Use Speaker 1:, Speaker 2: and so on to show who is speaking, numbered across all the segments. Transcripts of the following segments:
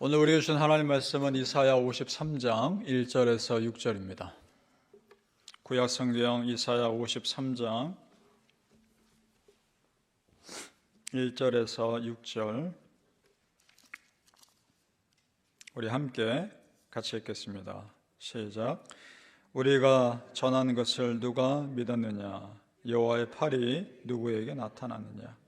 Speaker 1: 오늘 우리가 주신 하나님 말씀은 이사야 53장 1절에서 6절입니다. 구약 성경 이사야 53장 1절에서 6절 우리 함께 같이 읽겠습니다. 시작. 우리가 전한 것을 누가 믿었느냐? 여호와의 팔이 누구에게 나타났느냐?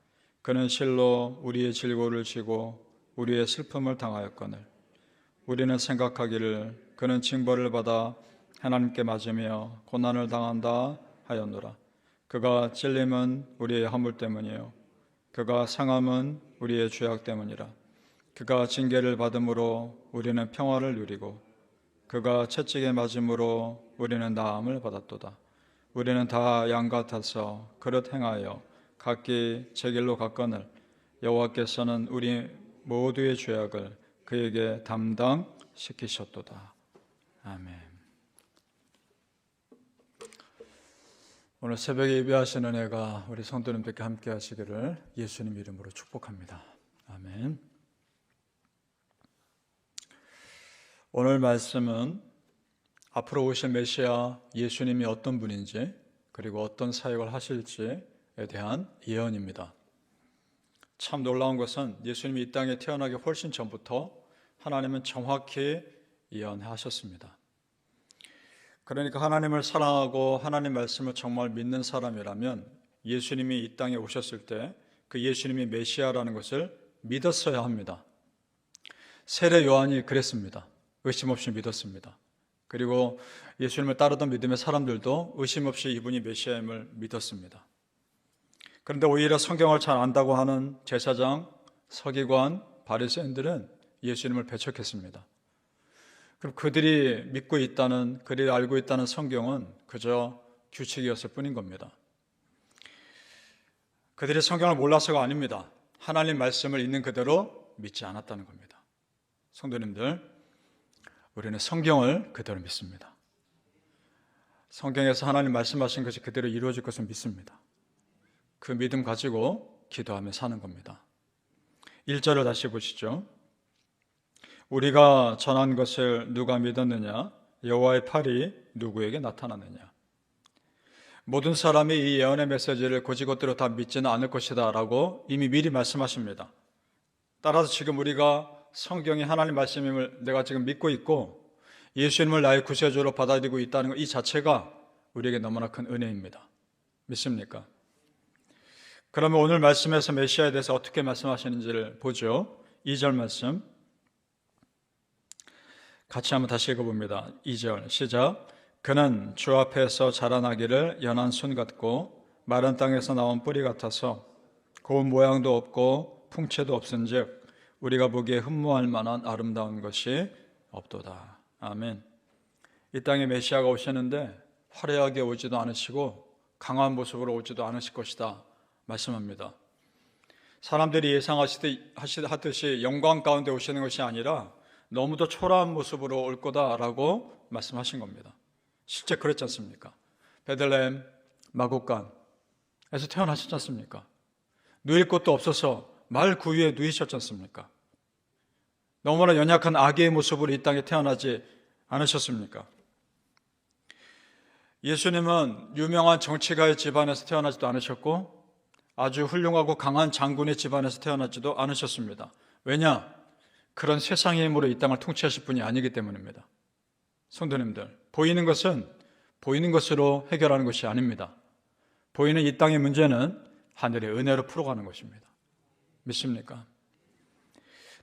Speaker 1: 그는 실로 우리의 질고를 지고 우리의 슬픔을 당하였거늘 우리는 생각하기를 그는 징벌을 받아 하나님께 맞으며 고난을 당한다 하였노라. 그가 찔림은 우리의 허물 때문이요 그가 상함은 우리의 죄악 때문이라. 그가 징계를 받음으로 우리는 평화를 누리고 그가 채찍에 맞음으로 우리는 나음을 받았도다. 우리는 다 양 같아서 그릇 행하여 각기 제 길로 갔거늘 여호와께서는 우리 모두의 죄악을 그에게 담당시키셨도다. 아멘. 오늘 새벽에 예배하시는 애가 우리 성도님들께 함께 하시기를 예수님 이름으로 축복합니다. 아멘. 오늘 말씀은 앞으로 오실 메시아 예수님이 어떤 분인지 그리고 어떤 사역을 하실지에 대한 예언입니다. 참 놀라운 것은 예수님이 이 땅에 태어나기 훨씬 전부터 하나님은 정확히 예언하셨습니다. 그러니까 하나님을 사랑하고 하나님 말씀을 정말 믿는 사람이라면 예수님이 이 땅에 오셨을 때 그 예수님이 메시아라는 것을 믿었어야 합니다. 세례 요한이 그랬습니다. 의심 없이 믿었습니다. 그리고 예수님을 따르던 믿음의 사람들도 의심 없이 이분이 메시아임을 믿었습니다. 그런데 오히려 성경을 잘 안다고 하는 제사장, 서기관, 바리새인들은 예수님을 배척했습니다. 그럼 그들이 믿고 있다는, 그들이 알고 있다는 성경은 그저 규칙이었을 뿐인 겁니다. 그들이 성경을 몰라서가 아닙니다. 하나님 말씀을 있는 그대로 믿지 않았다는 겁니다. 성도님들, 우리는 성경을 그대로 믿습니다. 성경에서 하나님 말씀하신 것이 그대로 이루어질 것을 믿습니다. 그 믿음 가지고 기도하며 사는 겁니다. 1절을 다시 보시죠. 우리가 전한 것을 누가 믿었느냐? 여호와의 팔이 누구에게 나타났느냐? 모든 사람이 이 예언의 메시지를 고지것대로 다 믿지는 않을 것이다 라고 이미 미리 말씀하십니다. 따라서 지금 우리가 성경이 하나님 말씀임을 내가 지금 믿고 있고 예수님을 나의 구세주로 받아들이고 있다는 것 이 자체가 우리에게 너무나 큰 은혜입니다. 믿습니까? 그러면 오늘 말씀에서 메시아에 대해서 어떻게 말씀하시는지를 보죠. 2절 말씀. 같이 한번 다시 읽어봅니다. 2절 시작. 그는 주 앞에서 자라나기를 연한 순 같고 마른 땅에서 나온 뿌리 같아서 고운 모양도 없고 풍채도 없은즉 우리가 보기에 흠모할 만한 아름다운 것이 없도다. 아멘. 이 땅에 메시아가 오셨는데 화려하게 오지도 않으시고 강한 모습으로 오지도 않으실 것이다. 말씀합니다. 사람들이 예상하듯이 영광 가운데 오시는 것이 아니라 너무도 초라한 모습으로 올 거다라고 말씀하신 겁니다. 실제 그랬지 않습니까? 베들레헴 마곡간에서 태어나셨지 않습니까? 누일 곳도 없어서 말 구유에 누이셨지 않습니까? 너무나 연약한 아기의 모습으로 이 땅에 태어나지 않으셨습니까? 예수님은 유명한 정치가의 집안에서 태어나지도 않으셨고 아주 훌륭하고 강한 장군의 집안에서 태어나지도 않으셨습니다. 왜냐? 그런 세상의 힘으로 이 땅을 통치하실 분이 아니기 때문입니다. 성도님들, 보이는 것은 보이는 것으로 해결하는 것이 아닙니다. 보이는 이 땅의 문제는 하늘의 은혜로 풀어가는 것입니다. 믿습니까?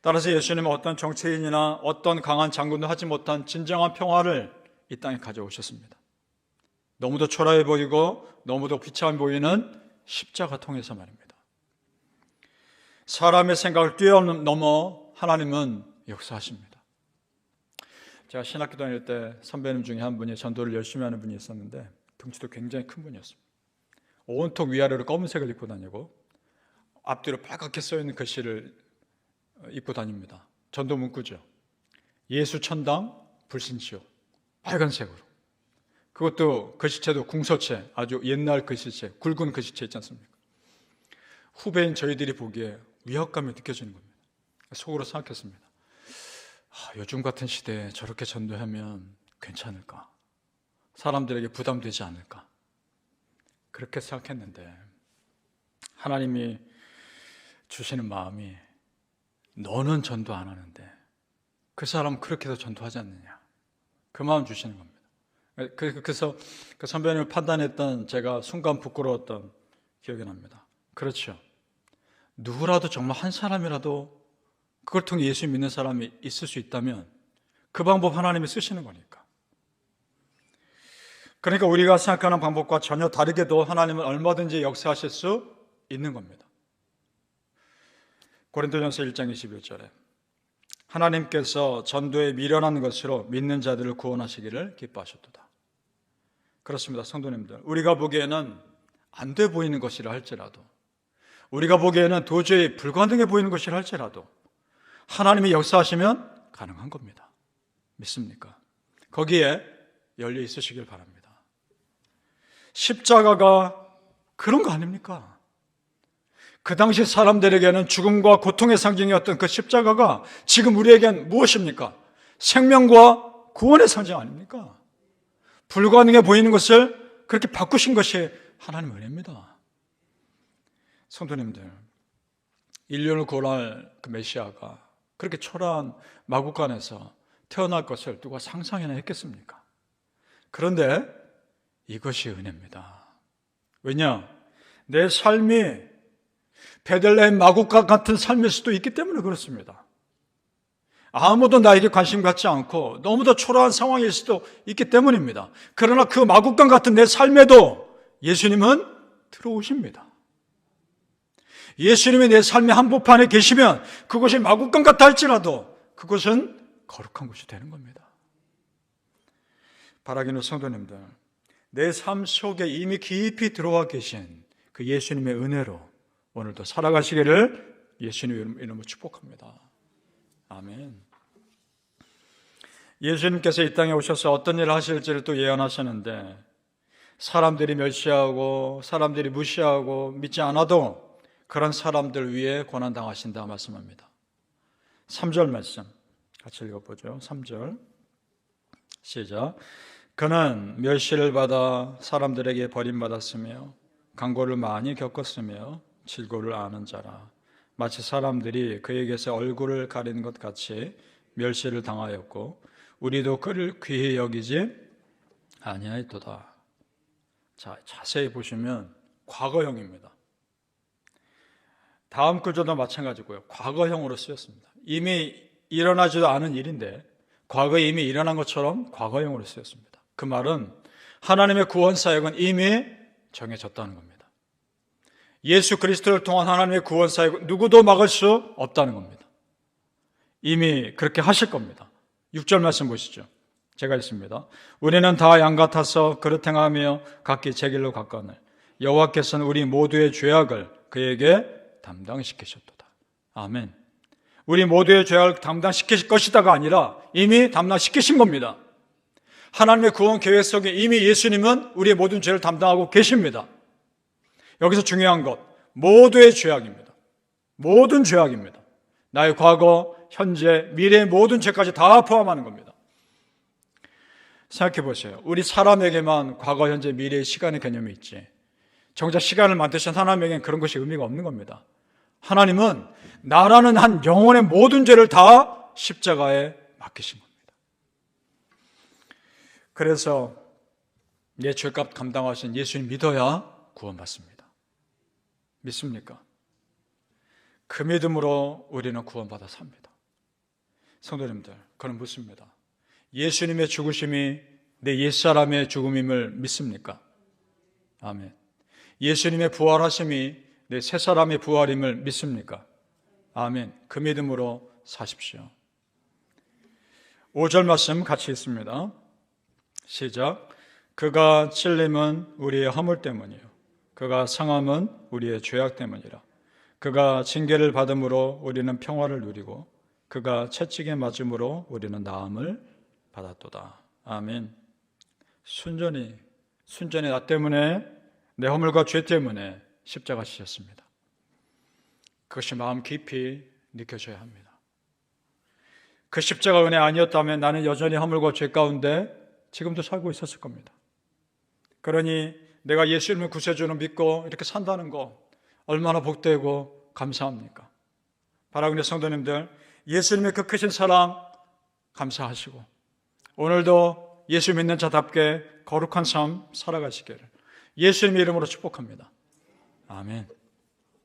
Speaker 1: 따라서 예수님은 어떤 정치인이나 어떤 강한 장군도 하지 못한 진정한 평화를 이 땅에 가져오셨습니다. 너무도 초라해 보이고 너무도 비참해 보이는 십자가 통해서 말입니다. 사람의 생각을 뛰어넘어 하나님은 역사하십니다. 제가 신학교 다닐 때 선배님 중에 한 분이 전도를 열심히 하는 분이 있었는데 덩치도 굉장히 큰 분이었습니다. 온통 위아래로 검은색을 입고 다니고 앞뒤로 빨갛게 써 있는 글씨를 입고 다닙니다. 전도 문구죠. 예수 천당 불신지옥 빨간색으로. 그것도 글씨체도 궁서체 아주 옛날 글씨체 굵은 글씨체 있지 않습니까? 후배인 저희들이 보기에 위압감이 느껴지는 겁니다. 속으로 생각했습니다. 아, 요즘 같은 시대에 저렇게 전도하면 괜찮을까? 사람들에게 부담되지 않을까? 그렇게 생각했는데 하나님이 주시는 마음이 너는 전도 안 하는데 그 사람 그렇게도 전도하지 않느냐? 그 마음 주시는 겁니다. 그- 그래서 그 선배님을 판단했던 제가 순간 부끄러웠던 기억이 납니다. 그렇죠. 누구라도 정말 한 사람이라도 그걸 통해 예수 믿는 사람이 있을 수 있다면 그 방법 하나님이 쓰시는 거니까. 그러니까 우리가 생각하는 방법과 전혀 다르게도 하나님은 얼마든지 역사하실 수 있는 겁니다. 고린도전서 1장 21절에 하나님께서 전도에 미련한 것으로 믿는 자들을 구원하시기를 기뻐하셨도다. 그렇습니다, 성도님들. 우리가 보기에는 안 돼 보이는 것이라 할지라도 우리가 보기에는 도저히 불가능해 보이는 것이라 할지라도 하나님이 역사하시면 가능한 겁니다. 믿습니까? 거기에 열려 있으시길 바랍니다. 십자가가 그런 거 아닙니까? 그 당시 사람들에게는 죽음과 고통의 상징이었던 그 십자가가 지금 우리에겐 무엇입니까? 생명과 구원의 상징 아닙니까? 불가능해 보이는 것을 그렇게 바꾸신 것이 하나님의 은혜입니다. 성도님들, 인류를 구원할 그 메시아가 그렇게 초라한 마국간에서 태어날 것을 누가 상상이나 했겠습니까? 그런데 이것이 은혜입니다. 왜냐? 내 삶이 베들레헴 마국간 같은 삶일 수도 있기 때문에 그렇습니다. 아무도 나에게 관심 갖지 않고 너무도 초라한 상황일 수도 있기 때문입니다. 그러나 그 마국간 같은 내 삶에도 예수님은 들어오십니다. 예수님이 내 삶의 한복판에 계시면 그것이 마국간 같다 할지라도 그것은 거룩한 곳이 되는 겁니다. 바라기는 성도님들, 내 삶 속에 이미 깊이 들어와 계신 그 예수님의 은혜로 오늘도 살아가시기를 예수님 이름으로 축복합니다. 아멘. 예수님께서 이 땅에 오셔서 어떤 일을 하실지를 또 예언하셨는데 사람들이 멸시하고 사람들이 무시하고 믿지 않아도 그런 사람들 위해 고난 당하신다 말씀합니다. 3절 말씀 같이 읽어 보죠. 3절 시작. 그는 멸시를 받아 사람들에게 버림받았으며 강고를 많이 겪었으며 질고를 아는 자라. 마치 사람들이 그에게서 얼굴을 가리는 것 같이 멸시를 당하였고 우리도 그를 귀히 여기지 아니하였도다. 자, 자세히 보시면 과거형입니다. 다음 구절도 마찬가지고요. 과거형으로 쓰였습니다. 이미 일어나지도 않은 일인데 과거에 이미 일어난 것처럼 과거형으로 쓰였습니다. 그 말은 하나님의 구원 사역은 이미 정해졌다는 겁니다. 예수 그리스도를 통한 하나님의 구원 사역은 누구도 막을 수 없다는 겁니다. 이미 그렇게 하실 겁니다. 6절 말씀 보시죠. 제가 읽습니다. 우리는 다 양 같아서 그릇 행하며 각기 제 길로 갔거늘 여호와께서는 우리 모두의 죄악을 그에게 담당시키셨도다. 아멘. 우리 모두의 죄악을 담당시키실 것이다가 아니라 이미 담당시키신 겁니다. 하나님의 구원 계획 속에 이미 예수님은 우리의 모든 죄를 담당하고 계십니다. 여기서 중요한 것, 모두의 죄악입니다. 모든 죄악입니다. 나의 과거, 현재, 미래의 모든 죄까지 다 포함하는 겁니다. 생각해 보세요. 우리 사람에게만 과거, 현재, 미래의 시간의 개념이 있지. 정작 시간을 만드신 하나님에게는 그런 것이 의미가 없는 겁니다. 하나님은 나라는 한 영혼의 모든 죄를 다 십자가에 맡기신 겁니다. 그래서 내 죄값 감당하신 예수님 믿어야 구원받습니다. 믿습니까? 그 믿음으로 우리는 구원받아 삽니다. 성도님들, 그는 묻습니다. 예수님의 죽으심이 내 옛사람의 죽음임을 믿습니까? 아멘. 예수님의 부활하심이 내 새사람의 부활임을 믿습니까? 아멘. 그 믿음으로 사십시오. 5절 말씀 같이 있습니다. 시작. 그가 찔림은 우리의 허물 때문이요. 그가 상함은 우리의 죄악 때문이라. 그가 징계를 받음으로 우리는 평화를 누리고 그가 채찍에 맞음으로 우리는 나음을 받았도다. 아멘. 순전히 순전히 나 때문에 내 허물과 죄 때문에 십자가 지셨습니다. 그것이 마음 깊이 느껴져야 합니다. 그 십자가 은혜 아니었다면 나는 여전히 허물과 죄 가운데 지금도 살고 있었을 겁니다. 그러니 내가 예수님을 구세주로 믿고 이렇게 산다는 거 얼마나 복되고 감사합니까? 바라그네 성도님들 예수님의 그 크신 사랑 감사하시고 오늘도 예수 믿는 자답게 거룩한 삶 살아가시기를 예수님의 이름으로 축복합니다. 아멘.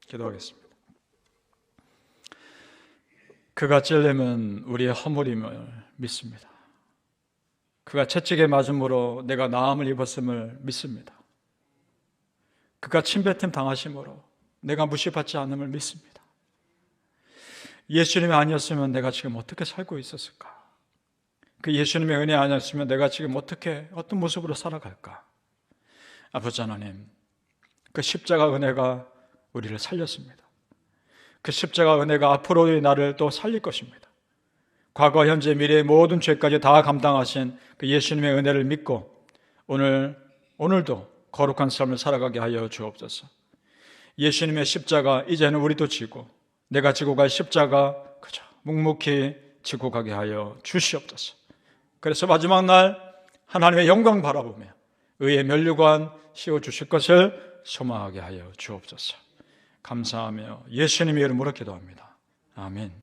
Speaker 1: 기도하겠습니다. 그가 찔림은 우리의 허물임을 믿습니다. 그가 채찍에 맞음으로 내가 나음을 입었음을 믿습니다. 그가 침뱉음 당하심으로 내가 무시받지 않음을 믿습니다. 예수님이 아니었으면 내가 지금 어떻게 살고 있었을까? 그 예수님의 은혜 아니었으면 내가 지금 어떻게 어떤 모습으로 살아갈까? 아버지 하나님, 그 십자가 은혜가 우리를 살렸습니다. 그 십자가 은혜가 앞으로의 나를 또 살릴 것입니다. 과거, 현재, 미래의 모든 죄까지 다 감당하신 그 예수님의 은혜를 믿고 오늘 오늘도 거룩한 삶을 살아가게 하여 주옵소서. 예수님의 십자가 이제는 우리도 지고 내가 지고 갈 십자가 그저 묵묵히 지고 가게 하여 주시옵소서. 그래서 마지막 날 하나님의 영광 바라보며 의의 면류관 씌워 주실 것을 소망하게 하여 주옵소서. 감사하며 예수님의 이름으로 기도합니다. 아멘.